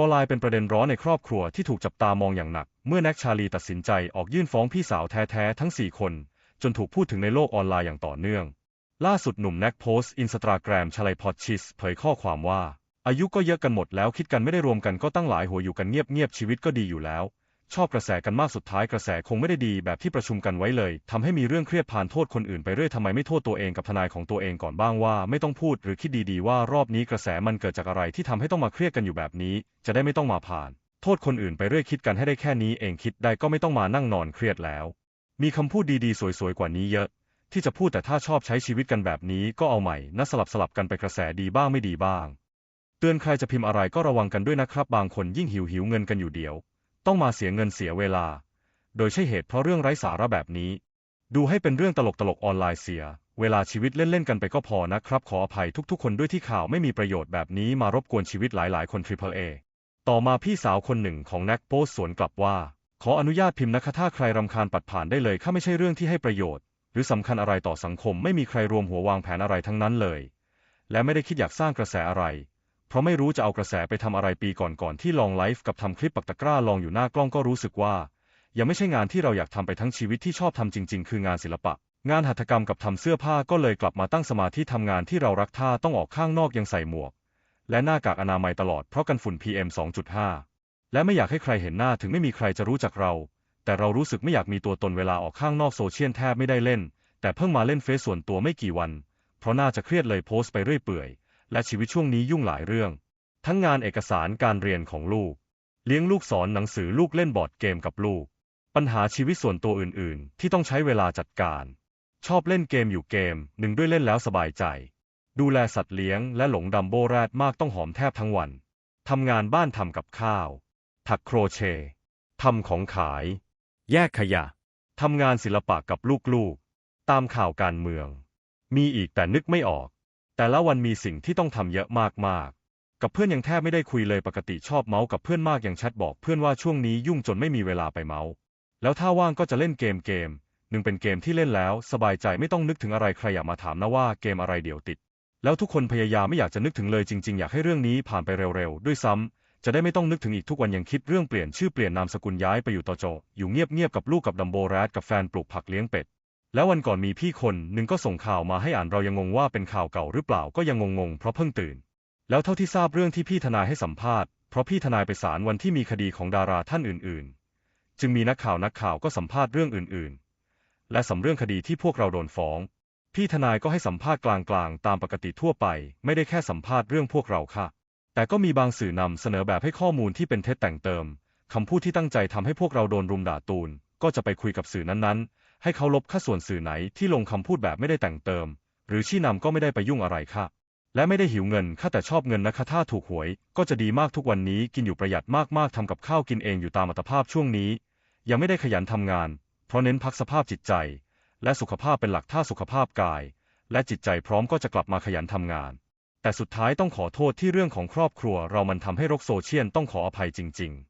ก็ลายเป็นประเด็นร้อนในครอบครัวที่ถูกจับตามองอย่างหนัก เมื่อแน็กชาลีตัดสินใจออกยื่นฟ้องพี่สาวแท้ๆทั้ง 4 คน จนถูกพูดถึงในโลกออนไลน์อย่างต่อเนื่อง ล่าสุดหนุ่มแน็กโพสต์อินสตาแกรมชลัยพอดชิสเผยข้อความว่า อายุก็เยอะกันหมดแล้วคิดกันไม่ได้รวมกันก็ตั้งหลายหัวอยู่กันเงียบๆชีวิตก็ดีอยู่แล้ว ชอบกระแสกันมากสุดท้ายกระแสคงไม่ได้ดีแบบที่ประชุมกันไว้เลยทำให้มีเรื่องเครียดผ่านโทษคนอื่นไปเรื่อยทำไมไม่โทษตัวเองกับทนายของตัวเองก่อนบ้างว่า ไม่ต้องพูดหรือคิดดีๆว่ารอบนี้กระแสมันเกิดจากอะไรที่ทำให้ต้องมาเครียดกันอยู่แบบนี้ จะได้ไม่ต้องมาผ่าน โทษคนอื่นไปเรื่อยคิดกันให้ได้แค่นี้เองคิดได้ก็ไม่ต้องมานั่งนอนเครียดแล้ว มีคำพูดดีๆ สวยๆกว่านี้เยอะ ที่จะพูดแต่ถ้าชอบใช้ชีวิตกันแบบนี้ก็เอาใหม่นะสลับสลับกันไปกระแสดีบ้างไม่ดีบ้าง เตือนใครจะพิมพ์อะไรก็ระวังกันด้วยนะครับ บางคนยิ่งหิวหิวเงินกันอยู่เดียว ต้องมาเสียเงินเสียเวลา โดยใช่เหตุเพราะเรื่องไร้สาระแบบนี้ ดูให้เป็นเรื่องตลกตลกออนไลน์เสีย เวลาชีวิตเล่นๆกันไปก็พอนะครับ ขออภัยทุกๆ คนด้วยที่ข่าวไม่มีประโยชน์แบบนี้มารบกวนชีวิตหลายๆ คนทริปเปิลเอต่อมาพี่สาวคนหนึ่งของแน็กโพส์สวนกลับว่า ขออนุญาตพิมพ์นะคะถ้าใครรำคาญปัดผ่านได้เลยข้าไม่ใช่เรื่องที่ให้ประโยชน์ หรือสำคัญอะไรต่อสังคมไม่มีใครรวมหัววางแผนอะไรทั้งนั้นเลย และไม่ได้คิดอยากสร้างกระแสอะไร เพราะไม่รู้จะเอากระแสไปทำอะไรปีก่อนๆที่ลองไลฟ์กับทำคลิปปักตะกร้าลองอยู่หน้ากล้องก็รู้สึกว่า ยังไม่ใช่งานที่เราอยากทำไปทั้งชีวิตที่ชอบทำจริง ๆ คืองานศิลปะ งานหัตถกรรมกับทำเสื้อผ้าก็เลยกลับมาตั้งสมาธิทำงานที่เรารักท่าต้องออกข้างนอกยังใส่หมวก และหน้ากากอนามัยตลอดเพราะกันฝุ่น PM 2.5 และไม่อยากให้ใครเห็นหน้าถึงไม่มีใครจะรู้จักเรา แต่เรารู้สึกไม่อยากมีตัวตนเวลาออกข้างนอกโซเชียลแทบไม่ได้เล่น แต่เพิ่งมาเล่นเฟซส่วนตัวไม่กี่วัน เพราะน่าจะเครียดเลยโพสต์ไปเรื่อยเปื่อย และชีวิตช่วงนี้ยุ่งหลายเรื่อง ทั้งงานเอกสารการเรียนของลูก เลี้ยงลูกสอนหนังสือลูกเล่นบอร์ดเกมกับลูก ปัญหาชีวิตส่วนตัวอื่นๆ ที่ต้องใช้เวลาจัดการ ชอบเล่นเกมอยู่เกมหนึ่งด้วยเล่นแล้วสบายใจ ดูแลสัตว์เลี้ยงและหลงดัมโบแรดมากต้องหอมแทบทั้งวันทำงานบ้านทำกับข้าว ถักโครเชต์ทำของขาย แยกขยะทำงานศิลปะกับลูกๆ ตามข่าวการเมือง มีอีกแต่นึกไม่ออก แต่ละวันมีสิ่งที่ต้องทำเยอะมากๆ กับเพื่อนยังแทบไม่ได้คุยเลยปกติชอบเมาส์กับเพื่อนมากยังแชทบอกเพื่อนว่าช่วงนี้ยุ่งจนไม่มีเวลาไปเมาส์ แล้วถ้าว่างก็จะเล่นเกมเกมหนึ่งเป็นเกมที่เล่นแล้ว สบายใจไม่ต้องนึกถึงอะไรใครอยากมาถามนะว่าเกมอะไรเดี๋ยวติด แล้วทุกคนพยายามไม่อยากจะนึกถึงเลยจริงๆ อยากให้เรื่องนี้ผ่านไปเร็วๆ ด้วยซ้ำจะได้ไม่ต้องนึกถึงอีกทุกวันยังคิดเรื่องเปลี่ยนชื่อเปลี่ยนนามสกุลย้ายไปอยู่ตอจออยู่เงียบๆกับลูกกับดัมโบแรดกับแฟนปลูกผักเลี้ยงเป็ด แล้ววันก่อนมีพี่คนหนึ่งก็ส่งข่าวมาให้อ่านเรายังงงว่าเป็นข่าวเก่าหรือเปล่าก็ยังงงๆเพราะเพิ่งตื่น แล้วเท่าที่ทราบเรื่องที่พี่ทนายให้สัมภาษณ์เพราะพี่ทนายไปศาลวันที่มีคดีของดาราท่านอื่นๆ จึงมีนักข่าวนักข่าวก็สัมภาษณ์เรื่องอื่นๆ และสำเรื่องคดีที่พวกเราโดนฟ้อง พี่ทนายก็ให้สัมภาษณ์กลางๆ ตามปกติทั่วไป ไม่ได้แค่สัมภาษณ์เรื่องพวกเราค่ะ แต่ก็มีบางสื่อนำเสนอแบบให้ข้อมูลที่เป็นเท็จแต่งเติมคำพูดที่ตั้งใจทำให้พวกเราโดนรุมด่าตูนก็จะไปคุยกับสื่อนั้นๆ ให้เขาลบค่าส่วนสื่อไหนที่ลงคำพูดแบบไม่ได้แต่งเติม หรือชี้นำก็ไม่ได้ไปยุ่งอะไรค่ะ และไม่ได้หิวเงินค่าแต่ชอบเงินนะคะถ้าถูกหวย ก็จะดีมากทุกวันนี้กินอยู่ประหยัดมากๆทำกับข้าวกินเองอยู่ตามอัตภาพช่วงนี้ ยังไม่ได้ขยันทำงาน เพราะเน้นพักสภาพจิตใจ และสุขภาพเป็นหลักถ้าสุขภาพกาย และจิตใจพร้อมก็จะกลับมาขยันทำงาน แต่สุดท้ายต้องขอโทษที่เรื่องของครอบครัวเรามันทำให้รกโซเชียลต้องขออภัยจริง ๆ